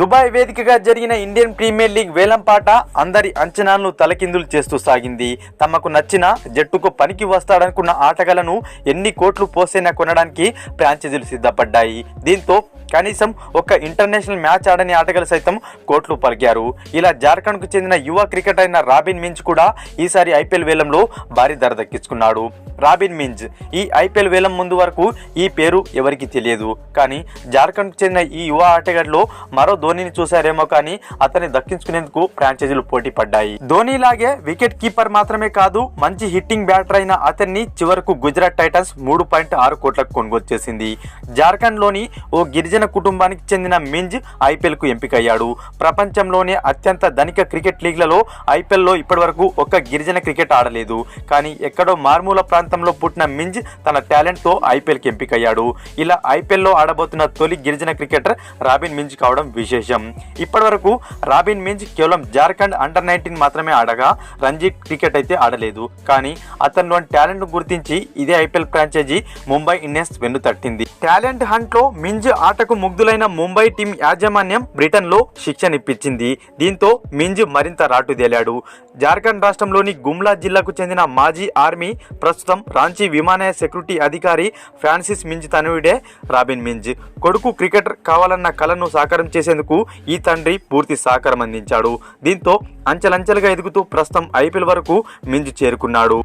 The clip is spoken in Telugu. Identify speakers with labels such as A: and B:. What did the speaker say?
A: దుబాయ్ వేదికగా జరిగిన ఇండియన్ ప్రీమియర్ లీగ్ వేలంపాట అందరి అంచనాలను తలకిందులు చేస్తూ సాగింది. తమకు నచ్చిన జట్టుకు పనికి వస్తాడనుకున్న ఆటగాళ్ళను ఎన్ని కోట్లు పోసైనా కొనడానికి ఫ్రాంచైజీలు సిద్ధపడ్డాయి. దీంతో కనీసం ఒక ఇంటర్నేషనల్ మ్యాచ్ ఆడని ఆటగాళ్ళు సైతం కోట్లు పలికారు. ఇలా జార్ఖండ్కు చెందిన యువ క్రికెటర్ అయిన రాబిన్ మించ్ కూడా ఈసారి ఐపీఎల్ వేలంలో భారీ ధర దక్కించుకున్నాడు రాబిన్ మింజ్. ఈ ఐపీఎల్ వేలం ముందు వరకు ఈ పేరు ఎవరికి తెలియదు. కానీ జార్ఖండ్కు చెందిన ఈ యువ ఆటగాడిలో మరో ధోనిని చూశారేమో కానీ అతన్ని దక్కించుకునేందుకు ఫ్రాంచైజీలు పోటీ పడ్డాయి. ధోనిలాగే వికెట్ కీపర్ మాత్రమే కాదు మంచి హిట్టింగ్ బ్యాటర్ అయిన అతన్ని చివరకు గుజరాత్ టైటన్స్ మూడు పాయింట్ ఆరు కోట్లకు కొనుగోలు చేసింది జార్ఖండ్లోని ఓ గిరిజన కుటుంబానికి చెందిన మింజ్ ఐపీఎల్కు ఎంపికయ్యాడు. ప్రపంచంలోనే అత్యంత ధనిక క్రికెట్ లీగ్లలో ఐపీఎల్లో ఇప్పటివరకు ఒక్క గిరిజన క్రికెట్ ఆడలేదు. కానీ ఎక్కడో మారుమూల ప్రాంతంలో పుట్టిన మింజ్ తన టాలెంట్తో ఐపీఎల్కి ఎంపికయ్యాడు. ఇలా ఐపీఎల్లో ఆడబోతున్న తొలి గిరిజన క్రికెటర్ రాబిన్ మింజ్ కావడం విశేషం. ఇప్పటివరకు రాబిన్ మింజ్ కేవలం జార్ఖండ్ అండర్ నైన్టీన్ మాత్రమే ఆడగా రంజీ క్రికెట్ అయితే ఆడలేదు. కానీ అతనిలోని టాలెంట్ గుర్తించి ఇదే ఐపీఎల్ ఫ్రాంచైజీ ముంబై ఇండియన్స్ వెన్ను తట్టింది. టాలెంట్ హంట్లో మింజ్ ఆటకు ముగ్ధులైన ముంబై టీం యాజమాన్యం బ్రిటన్లో శిక్షణ ఇప్పించింది. దీంతో మింజ్ మరింత రాటుదేలాడు జార్ఖండ్ రాష్ట్రంలోని గుమ్లా జిల్లాకు చెందిన మాజీ ఆర్మీ ప్రస్తుతం రాంచీ విమానయ సెక్యూరిటీ అధికారి ఫ్రాన్సిస్ మింజ్ తనయుడే రాబిన్ మింజ్. కొడుకు క్రికెటర్ కావాలన్న కలను సాకారం చేసేందుకు ఈ తండ్రి పూర్తి సహకారం అందించాడు. దీంతో అంచెలంచెలుగా ఎదుగుతూ ప్రస్తుతం ఐపీఎల్ వరకు మింజ్ చేరుకున్నాడు.